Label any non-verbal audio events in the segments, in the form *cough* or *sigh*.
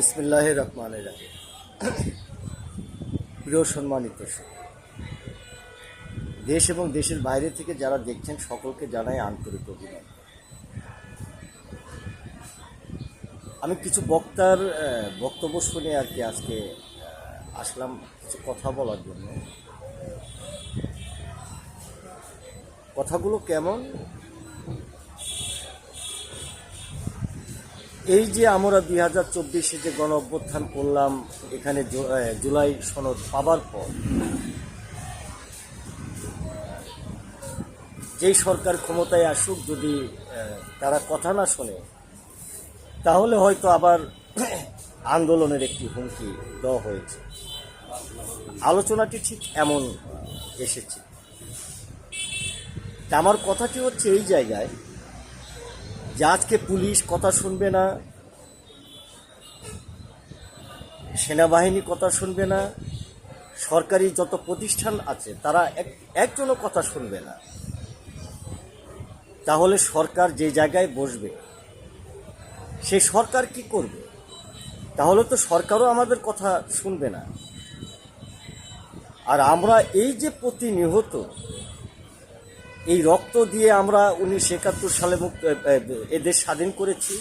বিসমিল্লাহ রহমান রাহিম। প্রিয় সম্মানিত দেশ এবং দেশের বাইরে থেকে যারা দেখছেন, সকলকে জানাই আন্তরিক অভিনন্দন। আমি কিছু বক্তার বক্তব্য শুনে আর কি আজকে আসলাম কিছু কথা বলার জন্য। কথাগুলো কেমন? এই যে আমরা দুই হাজার চব্বিশে যে গণ অভ্যুত্থান করলাম, এখানে জুলাই সনদ পাবার পর, যেই সরকার ক্ষমতায় আসুক যদি তারা কথা না শোনে, তাহলে হয়তো আবার *clears throat* আন্দোলনের একটি হুমকি দেওয়া হয়েছে। আলোচনাটি ঠিক এমন এসেছে। আমার কথাটি হচ্ছে এই জায়গায় যে আজকে পুলিশ কথা শুনবে না, সেনাবাহিনী কথা শুনবে না, সরকারি যত প্রতিষ্ঠান আছে, তারা এক, একজনও কথা শুনবে না। তাহলে সরকার যে জায়গায় বসবে, সে সরকার কি করবে? তাহলে তো সরকারও আমাদের কথা শুনবে না। আর আমরা এই যে প্রতিনিহত এই রক্ত দিয়ে আমরা উনিশশো একাত্তর সালে মুক্ত এদের স্বাধীন করেছি।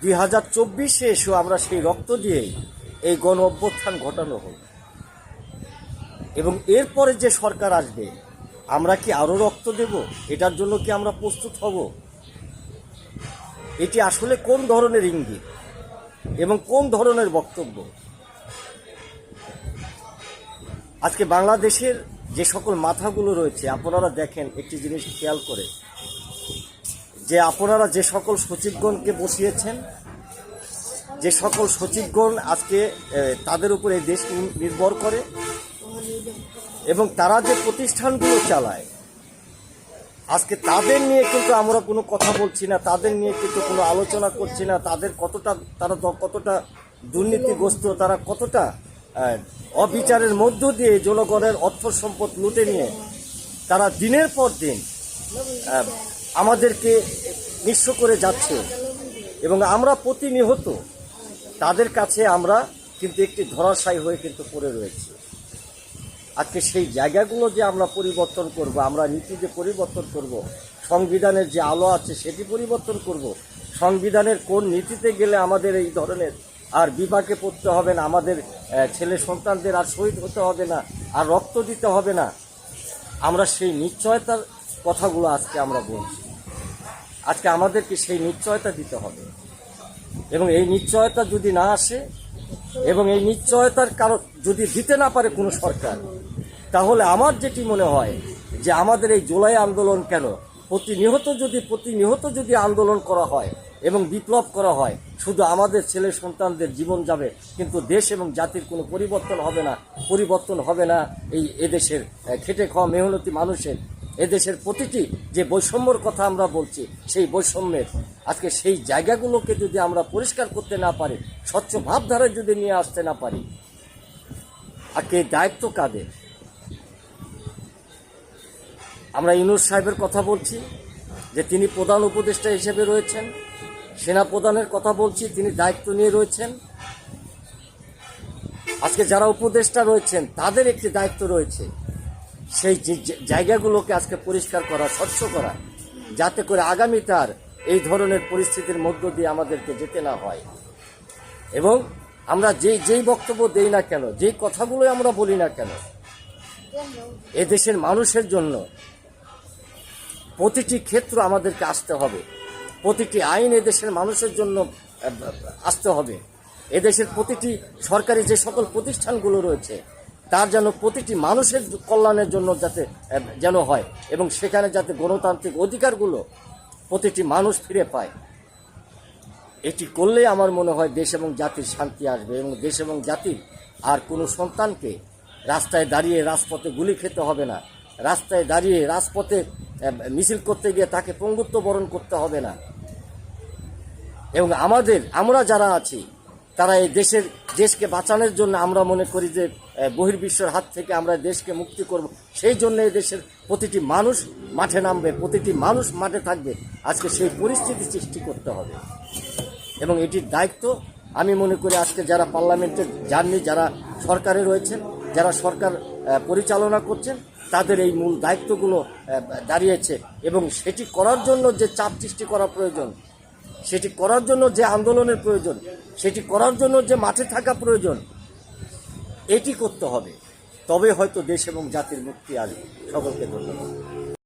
দুই হাজার চব্বিশে এসেও আমরা সেই রক্ত দিয়েই এই গণ অভ্যুত্থান ঘটানো হল এবং এরপরে যে সরকার আসবে, আমরা কি আরও রক্ত দেব? এটার জন্য কি আমরা প্রস্তুত হব? এটি আসলে কোন ধরনের ইঙ্গিত এবং কোন ধরনের বক্তব্য? আজকে বাংলাদেশের যে সকল মাথাগুলো রয়েছে, আপনারা দেখেন একটি জিনিস খেয়াল করে। যে আপনারা যে সকল সচিবগণকে বসিয়েছেন, যে সকল সচিবগণ আজকে তাদের উপর এই দেশ নির্ভর করে এবং তারা যে প্রতিষ্ঠানগুলো চালায়, আজকে তাদের নিয়ে কিন্তু আমরা কোনো কথা বলছি না, তাদের নিয়ে কিন্তু কোনো আলোচনা করছি না, তাদের কতটা, তারা কতটা দুর্নীতিগ্রস্ত, তারা কতটা অবিচারের মধ্য দিয়ে জনগণের অর্থ সম্পদ লুটে নিয়ে তারা দিনের পর দিন আমাদেরকে নিঃস্ব করে যাচ্ছে। এবং আমরা প্রতিনিহত, তাদের কাছে আমরা কিন্তু একটি ধরাশায়ী হয়ে কিন্তু পড়ে রয়েছি। আজকে সেই জায়গাগুলো যে আমরা পরিবর্তন করব, আমরা নীতি যে পরিবর্তন করব, সংবিধানের যে আলো আছে সেটি পরিবর্তন করব, সংবিধানের কোন নীতিতে গেলে আমাদের এই ধরনের আর বিপাকে পড়তে হবে না, আমাদের ছেলে সন্তানদের আর শহীদ হতে হবে না, আর রক্ত দিতে হবে না। আমরা সেই নিশ্চয়তার কথাগুলো আজকে আমরা বলছি। আজকে আমাদেরকে সেই নিশ্চয়তা দিতে হবে। এবং এই নিশ্চয়তা যদি না আসে, এবং এই নিশ্চয়তার কারণ যদি দিতে না পারে কোনো সরকার, তাহলে আমার যেটি মনে হয় যে আমাদের এই জুলাই আন্দোলন কেন? প্রতিনিহত যদি প্রতিনিহত যদি আন্দোলন করা হয় এবং বিপ্লব করা হয়। শুধু আমাদের ছেলে সন্তানদের জীবন যাবে, কিন্তু দেশ এবং জাতির কোনো পরিবর্তন হবে না। পরিবর্তন হবে না এই এদেশের খেটে খাওয়া মেহনতি মানুষের। এদেশের প্রতিটি যে বৈষম্যর কথা আমরা বলছি, সেই বৈষম্যের। আজকে সেই জায়গাগুলোকে যদি আমরা পরিষ্কার করতে না পারি, স্বচ্ছ ভাবধারায় যদি নিয়ে আসতে না পারি আজকে দায়িত্ব কাদের? আমরা ইউনুস সাহেবের কথা বলছি, যে তিনি প্রধান উপদেষ্টা হিসেবে রয়েছেন। সেনা প্রধানের কথা বলছি, তিনি দায়িত্ব নিয়ে রয়েছেন। আজকে যারা উপদেষ্টা রয়েছেন, তাদের একটি দায়িত্ব রয়েছে, সেই যে- যে- জায়গাগুলোকে আজকে পরিষ্কার করা, স্বচ্ছ করা, যাতে করে আগামী তার এই ধরনের পরিস্থিতির মধ্য দিয়ে আমাদেরকে যেতে না হয়। এবং আমরা যেই যেই বক্তব্য দেই না কেন, যেই কথাগুলো আমরা বলি না কেন এদেশের মানুষের জন্য প্রতিটি ক্ষেত্র আমাদেরকে আসতে হবে। প্রতিটি আইন এদেশের মানুষের জন্য আসতে হবে। এদেশের প্রতিটি সরকারি যে সকল প্রতিষ্ঠানগুলো রয়েছে, তার যেন প্রতিটি মানুষের কল্যাণের জন্য যাতে যেন হয় এবং সেখানে যাতে গণতান্ত্রিক অধিকারগুলো প্রতিটি মানুষ ফিরে পায়। এটি করলে আমার মনে হয় দেশ এবং জাতির শান্তি আসবে এবং দেশ এবং জাতির আর কোনো সন্তানকে রাস্তায় দাঁড়িয়ে রাজপথে গুলি খেতে হবে না। রাস্তায় দাঁড়িয়ে রাজপথে মিছিল করতে গিয়ে তাকে পঙ্গুত্ব বরণ করতে হবে না। এবং আমাদের, আমরা যারা আছি, তারা এই দেশের, দেশকে বাঁচানোর জন্য আমরা মনে করি যে বহির্বিশ্বের হাত থেকে আমরা দেশকে মুক্তি করব। সেই জন্য এই দেশের প্রতিটি মানুষ মাঠে নামবে, প্রতিটি মানুষ মাঠে থাকবে। আজকে সেই পরিস্থিতি সৃষ্টি করতে হবে। এবং এটির দায়িত্ব আমি মনে করি আজকে যারা পার্লামেন্টে যাননি যারা সরকারে রয়েছেন, যারা সরকার পরিচালনা করছেন তাদের এই মূল দায়িত্বগুলো দাঁড়িয়েছে এবং সেটি করার জন্য যে চাপ সৃষ্টি করা প্রয়োজন, সেটি করার জন্য যে আন্দোলনের প্রয়োজন, সেটি করার জন্য যে মাঠে থাকা প্রয়োজন, এটি করতে হবে। তবে হয়তো দেশ এবং জাতির মুক্তি আসবে সকলকে ধন্যবাদ।